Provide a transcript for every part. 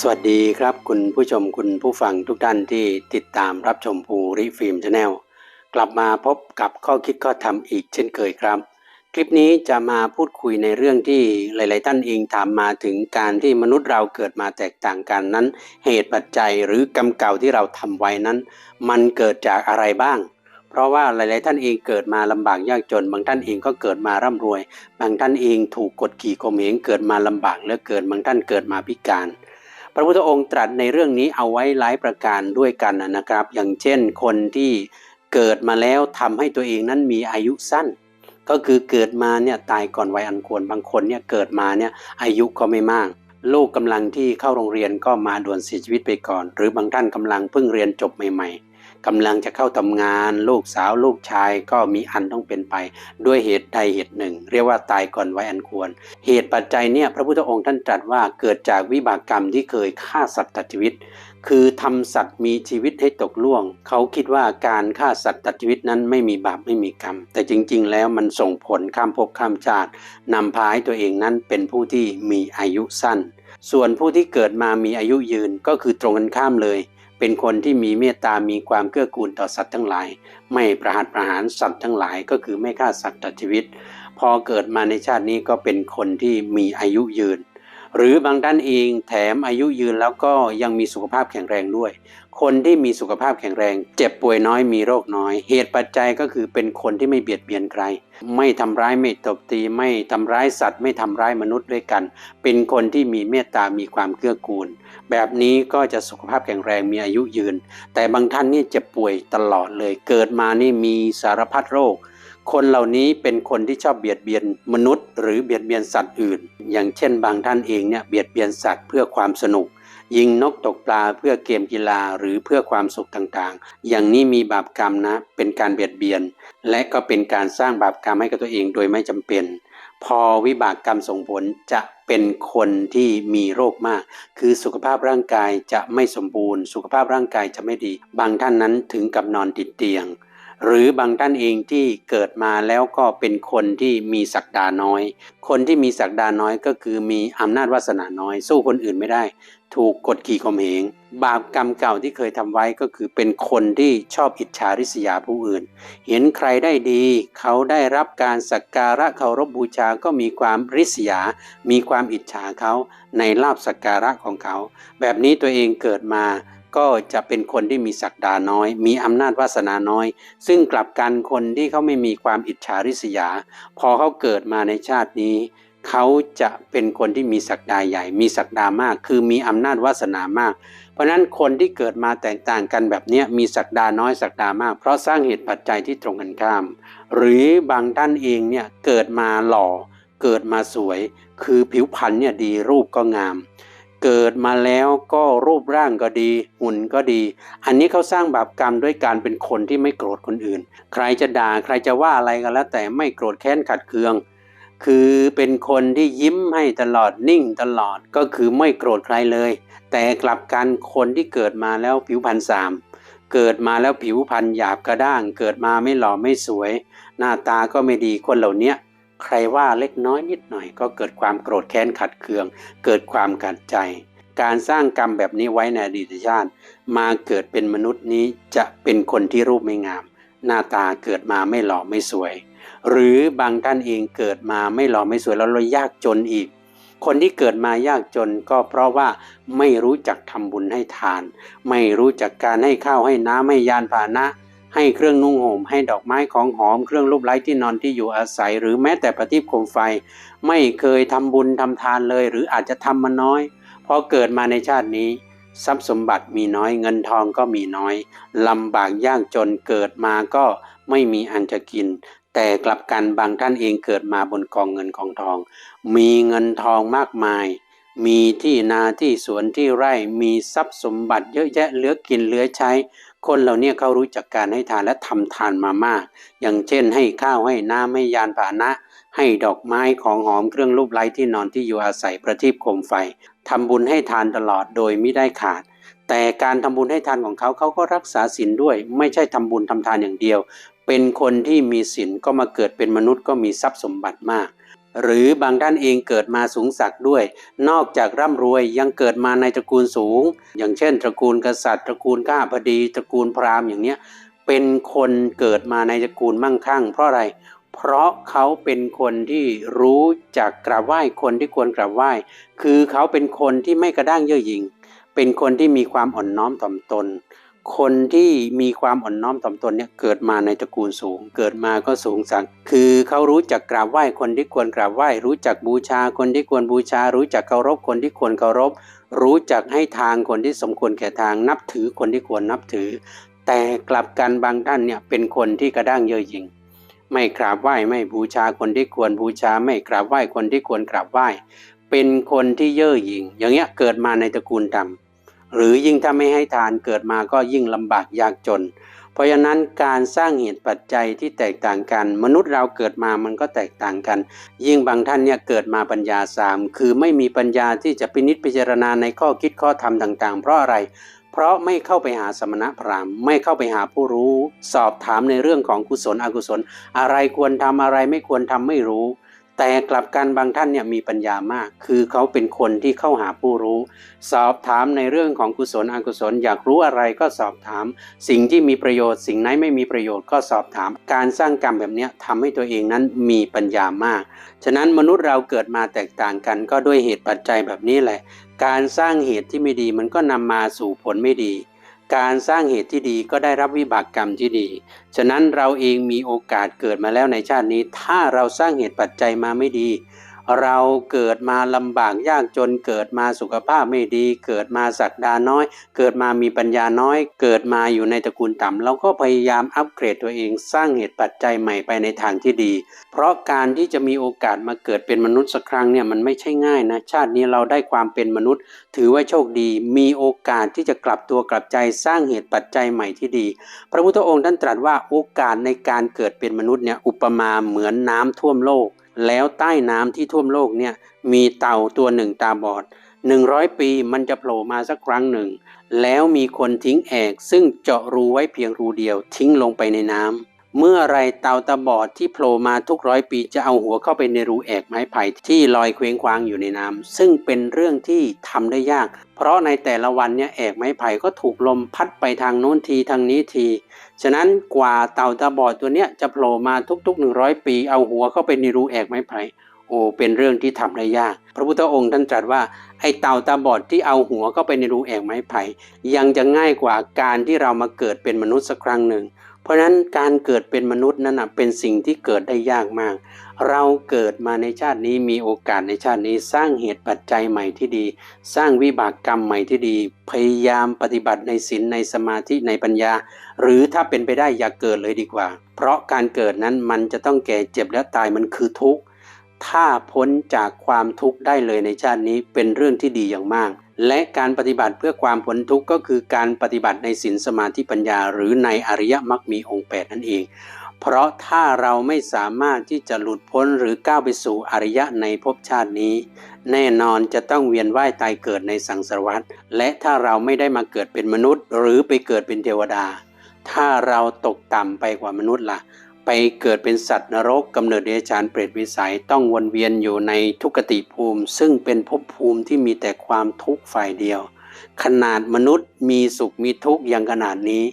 สวัสดีครับคุณผู้ชมคุณผู้ฟังทุกท่านที่ติดตามรับชมภูริฟิล์มชาแนลกลับมาพบกับข้อคิดข้อธรรมอีกเช่นเคยครับ คลิปนี้จะมาพูดคุยในเรื่องที่หลาย ๆ ท่านเองถามมาถึงการที่มนุษย์เราเกิดมาแตกต่างกันนั้น เหตุปัจจัยหรือกรรมเก่าที่เราทำไว้นั้น มันเกิดจากอะไรบ้าง เพราะว่าหลาย ๆ ท่านเองเกิดมาลำบากยากจน บางท่านเองก็เกิดมาร่ำรวย บางท่านเองถูกกดขี่ข่มเหงเกิดมาลำบากเหลือเกินบางท่านเกิดมาพิการ พระพุทธองค์ตรัสในเรื่องนี้เอาไว้หลายประการด้วยกันนะครับ อย่างเช่นคนที่เกิดมาแล้วทำให้ตัวเองนั้นมีอายุสั้น ก็คือเกิดมาเนี่ยตายก่อนวัยอันควรบางคนเนี่ยเกิดมาเนี่ยอายุก็ไม่มาก ลูกกำลังที่เข้าโรงเรียนก็มาด่วนเสียชีวิตไปก่อน หรือบางท่านกำลังเพิ่งเรียนจบใหม่ๆ กำลังจะเข้าทำงาน ลูกสาวลูกชายก็มีอันต้องเป็นไป ด้วยเหตุใดเหตุหนึ่ง เรียกว่าตายก่อนไวัยอันควร เหตุปัจจัยเนี่ยพระพุทธองค์ท่านตรัสว่าเกิดจากวิบากกรรมที่เคยฆ่าสัตว์ตัดชีวิต คือทำสัตว์มีชีวิตให้ตกล่วง เขาคิดว่าการฆ่าสัตว์ตัดชีวิตนั้นไม่มีบาปไม่มีกรรม แต่จริง ๆ แล้วมันส่งผลข้ามภพข้ามชาตินำพาให้ตัวเองนั้นเป็นผู้ที่มีอายุสั้น ส่วนผู้ที่เกิดมามีอายุยืนก็คือตรงกันข้ามเลย เป็นคนที่มีเมตตามีความเกื้อกูลต่อสัตว์ทั้งหลาย ไม่ประหัตประหารสัตว์ทั้งหลายก็คือไม่ฆ่าสัตว์ตัดชีวิต พอเกิดมาในชาตินี้ก็เป็นคนที่มีอายุยืน หรือบางท่านเองแถมอายุยืนแล้วก็ยังมีสุขภาพแข็งแรงด้วย คนที่มีสุขภาพแข็งแรง เจ็บป่วยน้อยมีโรคน้อย เหตุปัจจัยก็คือเป็นคนที่ไม่เบียดเบียนใคร ไม่ทำร้ายไม่ตบตี ไม่ทำร้ายสัตว์ ไม่ทำร้ายมนุษย์ด้วยกัน เป็นคนที่มีเมตตามีความเกื้อกูล แบบนี้ก็จะสุขภาพแข็งแรงมีอายุยืน แต่บางท่านนี่เจ็บป่วยตลอดเลย เกิดมานี่มีสารพัดโรค คนเหล่านี้เป็นคนที่ชอบเบียดเบียนมนุษย์ หรือเบียดเบียนสัตว์อื่น อย่างเช่น บางท่านเองเนี่ยเบียดเบียนสัตว์เพื่อความสนุก ยิงนกตกปลาเพื่อเกมกีฬาหรือเพื่อความสุขต่างๆ อย่างนี้มีบาปกรรมนะเป็นการเบียดเบียน และก็เป็นการสร้างบาปกรรมให้กับตัวเองโดยไม่จำเป็น พอวิบากกรรมส่งผลจะเป็นคนที่มีโรคมาก คือสุขภาพร่างกายจะไม่สมบูรณ์ สุขภาพร่างกายจะไม่ดี บางท่านนั้นถึงกับนอนติดเตียง หรือบางท่านเองที่เกิดมาแล้วก็เป็นคนที่มีศักดาน้อย คนที่มีศักดาน้อยก็คือมีอำนาจวาสนาน้อย สู้คนอื่นไม่ได้ ถูกกดขี่ข่มเหง บาปกรรมเก่าที่เคยทำไว้ก็คือเป็นคนที่ชอบอิจฉาริษยาผู้อื่น เห็นใครได้ดี เขาได้รับการสักการะเคารพบูชาก็มีความริษยา มีความอิจฉาเขาในลาบสักการะของเขา แบบนี้ตัวเองเกิดมา ก็จะเป็นคนที่มีศักดาน้อย มีอำนาจวาสนาน้อย ซึ่งกลับกันคนที่เขาไม่มีความอิจฉาริษยา พอเขาเกิดมาในชาตินี้ เขาจะเป็นคนที่มีศักดาใหญ่ มีศักดามาก คือมีอำนาจวาสนามาก เพราะฉะนั้นคนที่เกิดมาแตกต่างกันแบบนี้มีศักดาน้อยศักดามาก เพราะสร้างเหตุปัจจัยที่ตรงกันข้าม หรือบางท่านเองเนี่ยเกิดมาหล่อ เกิดมาสวย คือผิวพรรณเนี่ยดีรูปก็งาม เกิดมาแล้วก็รูปร่างก็ดี หุ่นก็ดี อันนี้เขาสร้างบาปกรรมด้วยการเป็นคนที่ไม่โกรธคนอื่น ใครจะด่าใครจะว่าอะไรก็แล้ว แต่ไม่โกรธแค้นขัดเคือง คือเป็นคนที่ยิ้มให้ตลอดนิ่งตลอดก็คือไม่โกรธใครเลย แต่กลับกันคนที่เกิดมาแล้วผิวพรรณสามเกิดมาแล้วผิวพรรณหยาบกระด้าง เกิดมาไม่หล่อไม่สวย หน้าตาก็ไม่ดีคนเหล่านี้ ใครว่าเล็กน้อยนิดหน่อย ก็เกิดความโกรธแค้นขัดเคือง เกิดความกัดใจ การสร้างกรรมแบบนี้ไว้ในอดีตชาติ มาเกิดเป็นมนุษย์นี้จะเป็นคนที่รูปไม่งาม หน้าตาเกิดมาไม่หล่อไม่สวย หรือบางท่านเองเกิดมาไม่หล่อไม่สวยแล้วเรายากจนอีกคนที่เกิดมายากจนก็เพราะว่าไม่รู้จักทำบุญให้ทาน ไม่รู้จักการให้ข้าวให้น้ำให้ยานพาหนะ ให้เครื่องนุ่งห่มให้ดอกไม้ของหอม เครื่องรูปไล้ที่นอนที่อยู่อาศัย หรือแม้แต่ประทีปโคมไฟ ไม่เคยทำบุญทำทานเลย หรืออาจจะทำมาน้อยพอเกิดมาในชาตินี้ ทรัพย์สมบัติมีน้อยเงินทองก็มีน้อยลำบากยากจนเกิดมาก็ไม่มีอันจะกิน แต่กลับกันบางท่านเองเกิดมาบนกองเงินกองทอง มีเงินทองมากมาย มีที่นาที่สวนที่ไร่มีทรัพย์สมบัติเยอะแยะเหลือกินเหลือใช้ คนเหล่านี้เขารู้จักการให้ทานและทำทานมามาก อย่างเช่น ให้ข้าวให้น้ำให้ยานพาหนะ ให้ดอกไม้ของหอมเครื่องรูปไล้ที่นอนที่อยู่อาศัยประทีปโคมไฟทำบุญให้ทานตลอดโดยไม่ได้ขาด แต่การทำบุญให้ทานของเขาเขาก็รักษาศีลด้วย ไม่ใช่ทำบุญทำทานอย่างเดียว เป็นคนที่มีศีลก็มาเกิดเป็นมนุษย์ก็มีทรัพย์สมบัติมาก หรือบางท่านเองเกิดมาสูงสักดิ์ด้วย นอกจากร่ำรวยยังเกิดมาในตระกูลสูง อย่างเช่น ตระกูลกษัตริย์ ตระกูลข้าพดี ตระกูลพราหมณ์อย่างเนี้ยเป็นคนเกิดมาในตระกูลมั่งคั่ง เพราะอะไร เพราะเขาเป็นคนที่รู้จักกราบไหว้คนที่ควรกราบไหว้ คือเขาเป็นคนที่ไม่กระด้างเย่อหยิ่งเป็นคนที่มีความอ่อนน้อมถ่อมตน คนที่มีความอ่อนน้อมถ่อมตนเนี่ยเกิดมาในตระกูลสูง เกิดมาก็สูงสักดิ์คือเขารู้จักกราบไหว้คนที่ควรกราบไหว้ รู้จักบูชาคนที่ควรบูชา รู้จักเคารพคนที่ควรเคารพ รู้จักให้ทางคนที่สมควรแก่ทาง นับถือคนที่ควรนับถือ แต่กลับกันบางท่านเนี่ยเป็นคนที่กระด้างเย่อหยิ่งไม่กราบไหว้ไม่บูชาคนที่ควรบูชา ไม่กราบไหว้คนที่ควรกราบไหว้ เป็นคนที่เย่อหยิ่ง อย่างเงี้ยเกิดมาในตระกูลดำ หรือยิ่งถ้าไม่ให้ทานเกิดมาก็ยิ่งลำบากยากจน เพราะฉะนั้นการสร้างเหตุปัจจัยที่แตกต่างกัน มนุษย์เราเกิดมามันก็แตกต่างกัน ยิ่งบางท่านเนี่ยเกิดมาปัญญาสามคือไม่มีปัญญาที่จะพินิจพิจารณาในข้อคิดข้อธรรมต่างๆ เพราะอะไร เพราะไม่เข้าไปหาสมณพราหมณ์ไม่เข้าไปหาผู้รู้ สอบถามในเรื่องของกุศลอกุศล อะไรควรทำอะไรไม่ควรทำไม่รู้ แต่กลับกันบางท่านเนี่ยมีปัญญามาก คือเขาเป็นคนที่เข้าหาผู้รู้ สอบถามในเรื่องของกุศลอกุศล อยากรู้อะไรก็สอบถาม สิ่งที่มีประโยชน์ สิ่งไหนไม่มีประโยชน์ก็สอบถาม การสร้างกรรมแบบนี้ทำให้ตัวเองนั้นมีปัญญามาก ฉะนั้นมนุษย์เราเกิดมาแตกต่างกัน ก็ด้วยเหตุปัจจัยแบบนี้แหละ การสร้างเหตุที่ไม่ดีมันก็นำมาสู่ผลไม่ดี การสร้างเหตุที่ดีก็ได้รับวิบากกรรมที่ดี ฉะนั้นเราเองมีโอกาสเกิดมาแล้วในชาตินี้ ถ้าเราสร้างเหตุปัจจัยมาไม่ดี เราเกิดมาลำบากยากจนเกิดมาสุขภาพไม่ดี เกิดมาศักดาน้อย เกิดมามีปัญญาน้อย เกิดมาอยู่ในตระกูลต่ำเราก็พยายามอัปเกรดตัวเองสร้างเหตุปัจจัยใหม่ไปในทางที่ดี เพราะการที่จะมีโอกาสมาเกิดเป็นมนุษย์สักครั้งเนี่ยมันไม่ใช่ง่ายนะชาตินี้เราได้ความเป็นมนุษย์ ถือว่าโชคดี มีโอกาสที่จะกลับตัวกลับใจสร้างเหตุปัจจัยใหม่ที่ดี พระพุทธองค์ท่านตรัสว่าโอกาสในการเกิดเป็นมนุษย์เนี่ยอุปมาเหมือนน้ำท่วมโลก แล้วใต้น้ำที่ท่วมโลกเนี่ยมีเต่าตัวหนึ่งตาบอด 100 ปีมันจะโผล่มาสักครั้งหนึ่ง แล้วมีคนทิ้งแอกซึ่งเจาะรูไว้เพียงรูเดียวทิ้งลงไปในน้ำ เมื่อไรเต่าตาบอดที่โผล่มาทุกร้อยปีจะเอาหัวเข้าไปในรูแอกไม้ไผ่ที่ลอยเคว้งคว้างอยู่ในน้ำซึ่งเป็นเรื่องที่ทำได้ยาก เพราะในแต่ละวันเนี่ยแอกไม้ไผ่ก็ถูกลมพัดไปทางโน้นทีทางนี้ที ฉะนั้นกว่าเต่าตาบอดตัวเนี้ยจะโผล่มาทุกๆ 100 ปี เอาหัวเข้าไปในรูแอกไม้ไผ่โอ้เป็นเรื่องที่ทำได้ยาก พระพุทธองค์ท่านตรัสว่าไอเต่าตาบอดที่เอาหัวเข้าไปในรูแอกไม้ไผ่ยังจะง่ายกว่าการที่เรามาเกิดเป็นมนุษย์สักครั้งหนึ่ง เพราะฉะนั้นการเกิดเป็นมนุษย์นั้นนะเป็นสิ่งที่เกิดได้ยากมาก เราเกิดมาในชาตินี้มีโอกาสในชาตินี้สร้างเหตุปัจจัยใหม่ที่ดี สร้างวิบากกรรมใหม่ที่ดี พยายามปฏิบัติในศีลในสมาธิในปัญญา หรือถ้าเป็นไปได้อย่าเกิดเลยดีกว่า เพราะการเกิดนั้นมันจะต้องแก่เจ็บและตายมันคือทุกข์ถ้าพ้นจากความทุกข์ได้เลยในชาตินี้เป็นเรื่องที่ดีอย่างมาก และการปฏิบัติเพื่อความพ้นทุกข์ก็คือการปฏิบัติในศีลสมาธิปัญญา หรือในอริยมรรคมีองค์แปดนั่นเอง เพราะถ้าเราไม่สามารถที่จะหลุดพ้นหรือก้าวไปสู่อริยะในภพชาตินี้ แน่นอนจะต้องเวียนว่ายตายเกิดในสังสารวัฏและถ้าเราไม่ได้มาเกิดเป็นมนุษย์ หรือไปเกิดเป็นเทวดา ถ้าเราตกต่ำไปกว่ามนุษย์ล่ะ ไปเกิดเป็นสัตว์นรกกำเนิดเดรัจฉานเปรตวิสัยต้องวนเวียนอยู่ในทุกติภูมิ ซึ่งเป็นภพภูมิที่มีแต่ความทุกข์ฝ่ายเดียว ขนาดมนุษย์มีสุขมีทุกข์อย่างขนาดนี้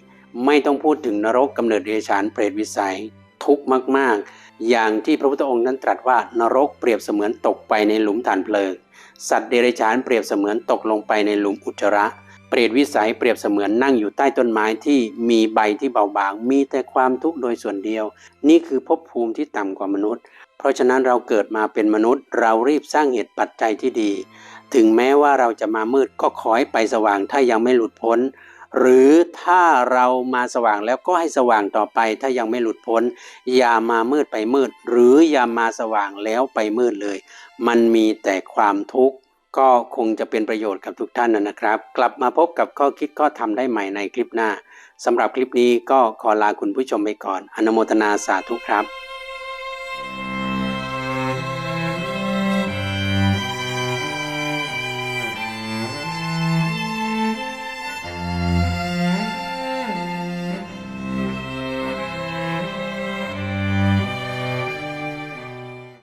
ไม่ต้องพูดถึงนรกกำเนิดเดรัจฉานเปรตวิสัย ทุกข์มากๆ อย่างที่พระพุทธองค์นั้นตรัสว่านรกเปรียบเสมือนตกไปในหลุมฐานเพลิง สัตว์เดรัจฉานเปรียบเสมือนตกลงไปในหลุมอุจจาระ เปรตวิสัยเปรียบเสมือนนั่งอยู่ใต้ต้นไม้ที่มีใบที่เบาบาง มีแต่ความทุกข์โดยส่วนเดียว นี่คือภพภูมิที่ต่ำกว่ามนุษย์ เพราะฉะนั้นเราเกิดมาเป็นมนุษย์ เรารีบสร้างเหตุปัจจัยที่ดี ถึงแม้ว่าเราจะมามืดก็ขอให้ไปสว่างถ้ายังไม่หลุดพ้น หรือถ้าเรามาสว่างแล้วก็ให้สว่างต่อไปถ้ายังไม่หลุดพ้น อย่ามามืดไปมืด หรืออย่ามาสว่างแล้วไปมืดเลย มันมีแต่ความทุกข์ ก็คงจะเป็นประโยชน์กับทุกท่านนะครับ กลับมาพบกับข้อคิดข้อทำได้ใหม่ในคลิปหน้าสำหรับคลิปนี้ก็ขอลาคุณผู้ชมไปก่อน อนุโมทนาสาธุครับ